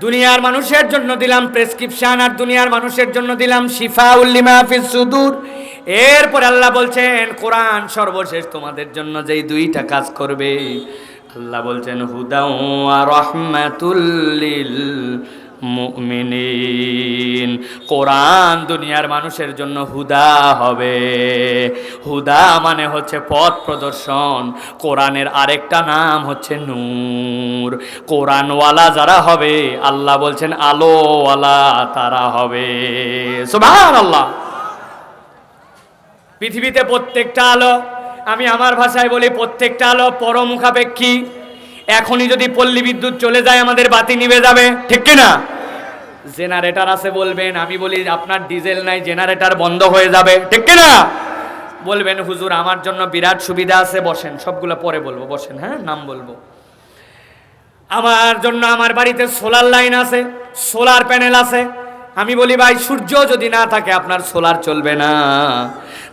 দুনিয়ার মানুষের জন্য দিলাম প্রেসক্রিপশন আর দুনিয়ার মানুষের জন্য দিলাম শিফা উল্লিমা হাফিজ সুদূর। এরপর আল্লাহ বলছেন, কোরআন সর্বশেষ তোমাদের জন্য যেই দুইটা কাজ করবে। আল্লাহ বলছেন হুদা রহমাতুল্লিল মুমিনিন। কোরআন দুনিয়ার মানুষের জন্য হুদা হবে। হুদা মানে হচ্ছে পথ প্রদর্শন। কোরআনের আরেকটা নাম হচ্ছে নূর। কোরআনওয়ালা যারা হবে, আল্লাহ বলছেন আলোওয়ালা তারা হবে। সুবহান আল্লাহ পৃথিবীতে প্রত্যেকটা আলো, আমি আমার ভাষায় বলি প্রত্যেকটা আলো পরমুখাপেক্ষী। এখনই যদি পল্লী বিদ্যুৎ চলে যায়, আমাদের বাতি নিভে যাবে, ঠিক না জেনারেটর আছে বলবেন, আমি বলি আপনার ডিজেল নাই, জেনারেটার বন্ধ হয়ে যাবে, ঠিক না বলবেন, হুজুর, আমার জন্য বিরাট সুবিধা আছে, বসেন। সবগুলো পরে বলব, বসেন হ্যাঁ নাম বলব। আমার জন্য আমার বাড়িতে সোলার লাইন আছে, সোলার প্যানেল আছে। আমি বলি, ভাই, সূর্য যদি না থাকে, আপনার সোলার চলবে না।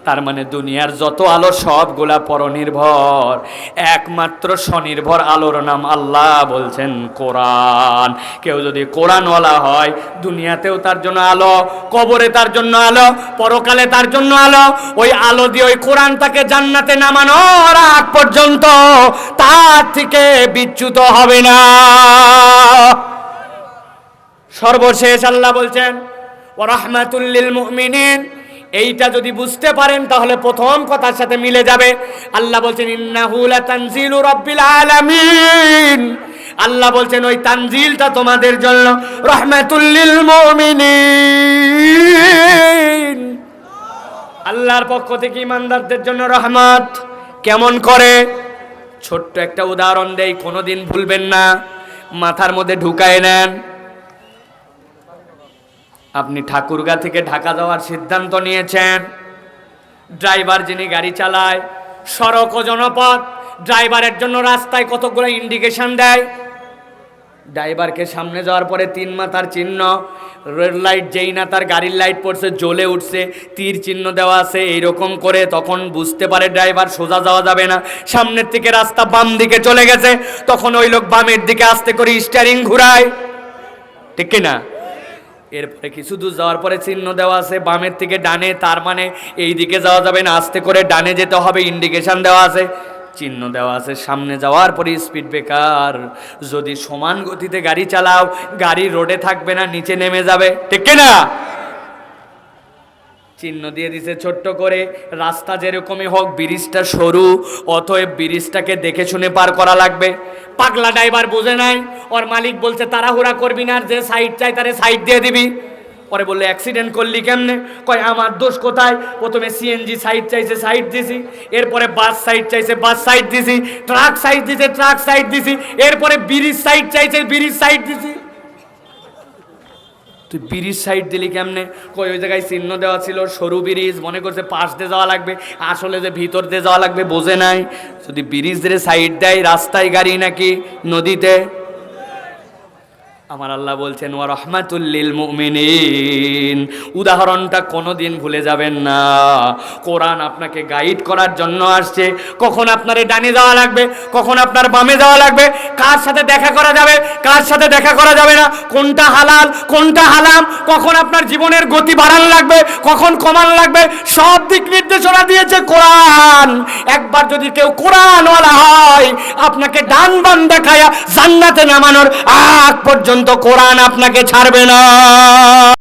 তার মানে দুনিয়ার যত আলো সবগুলা পরনির্ভর, একমাত্র স্বনির্ভর আলোর নাম আল্লাহ বলছেন কোরআন। কেউ যদি কোরআনওয়ালা হয়, দুনিয়াতেও তার জন্য আলো, কবরে তার জন্য আলো, পরকালে তার জন্য আলো, ওই আলো দিয়ে ওই কোরআন তাকে জান্নাতে নামানোর আগ পর্যন্ত তার থেকে বিচ্যুত হবে না। সর্বশেষ আল্লাহ বলছেন ও রহমাতুল্লিল মুমিনিন এইটা যদি বুঝতে পারেন, তাহলে প্রথম কথার সাথে মিলে যাবে। আল্লাহ বলছেন লাতানজিলু রাব্বিল আলামিন। আল্লাহ বলছেন, ওই তানজিলটা তোমাদের জন্য রহমাতুল্লিল মুমিনিন। আল্লাহর পক্ষ থেকে ইমানদারদের জন্য রহমত। কেমন করে? ছোট্ট একটা উদাহরণ দেই, কোনোদিন ভুলবেন না। মাথার মধ্যে ঢুকায় নেন। আপনি ঠাকুরগা থেকে ঢাকা যাওয়ার সিদ্ধান্ত নিয়েছেন। ড্রাইভার যিনি গাড়ি চালায়, সড়ক ও জনপথ, ড্রাইভারের জন্য রাস্তায় কতগুলো ইন্ডিকেশন দেয়? ড্রাইভারকে সামনে যাওয়ার পরে তিন মাথার চিহ্ন, রেড লাইট যেই না তার গাড়ির লাইট পড়ছে, জ্বলে উঠছে, তীর চিহ্ন দেওয়া আছে, এইরকম করে তখন বুঝতে পারে ড্রাইভার সোজা যাওয়া যাবে না। সামনের থেকে রাস্তা বাম দিকে চলে গেছে, তখন ওই লোক বামের দিকে আস্তে করে স্টিয়ারিং ঘুরায়। ঠিক কি না এরপরে কিছু দূর যাওয়ার পরে চিহ্ন দেওয়া আছে, বামের থেকে ডানে, তার মানে এই দিকে যাওয়া যাবে না, আস্তে করে ডানে যেতে হবে ইন্ডিকেশন দেওয়া আছে, চিহ্ন দেওয়া আছে, সামনে যাওয়ার পরে স্পিড ব্রেকার যদি সমান গতিতে গাড়ি চালাও, গাড়ি রোডে থাকবে না, নিচে নেমে যাবে, ঠিক না চিহ্ন দিয়ে দিছে, ছোট্ট করে, রাস্তা যেরকমই হোক, ব্রিজটা সরু, অতএব ব্রিজটাকে দেখে শুনে পার করা লাগবে। পাগলা ড্রাইভার বুঝে নাই, ওর মালিক বলছে, তাড়াহুড়া করবি না, আর যে সাইড চাই তারে সাইড দিয়ে দিবি। পরে বললে অ্যাক্সিডেন্ট করলি কেমনে? কয়, আমার দোষ কোথায়? প্রথমে সিএনজি সাইড চাইছে সাইড দিছি, এরপরে বাস সাইড চাইছে বাস সাইড দিছি ট্রাক সাইড দিছে ট্রাক সাইড দিছি, এরপরে ব্রিজ সাইড চাইছে, ব্রিজ সাইড দিছি। তুই ব্রিজ সাইড দিলি কেমনে? কই, ওই জায়গায় চিহ্ন দেওয়া ছিল, সরু ব্রিজ, মনে করছে পাশ দিয়ে যাওয়া লাগবে, আসলে যে ভিতর দিয়ে যাওয়া লাগবে, বোঝে নাই। যদি ব্রিজ দিয়ে সাইড দেয়, রাস্তায় গাড়ি নাকি নদীতে? আমার আল্লাহ বলছেন, ওয়া রহমাতুল্লিল মুমিনিন। উদাহরণটা কোনোদিন ভুলে যাবেন না। কোরআন আপনাকে গাইড করার জন্য আসছে। কখন আপনার ডানে যাওয়া লাগবে? কখন আপনার বামে যাওয়া লাগবে? কার সাথে দেখা করা যাবে? কার সাথে দেখা করা যাবে না? কোনটা হালাল, কোনটা হালাম কখন আপনার জীবনের গতি বাড়ান লাগবে? কখন কমান লাগবে? সব দিক নির্দেশনা দিয়েছে কোরআন। একবার যদি কেউ কোরআনওয়ালা হয় আপনাকে ডান বান দেখায়া জান্নাতে নামানোর আগ পর্যন্ত কোরআন আপনাকে ছাড়বে না।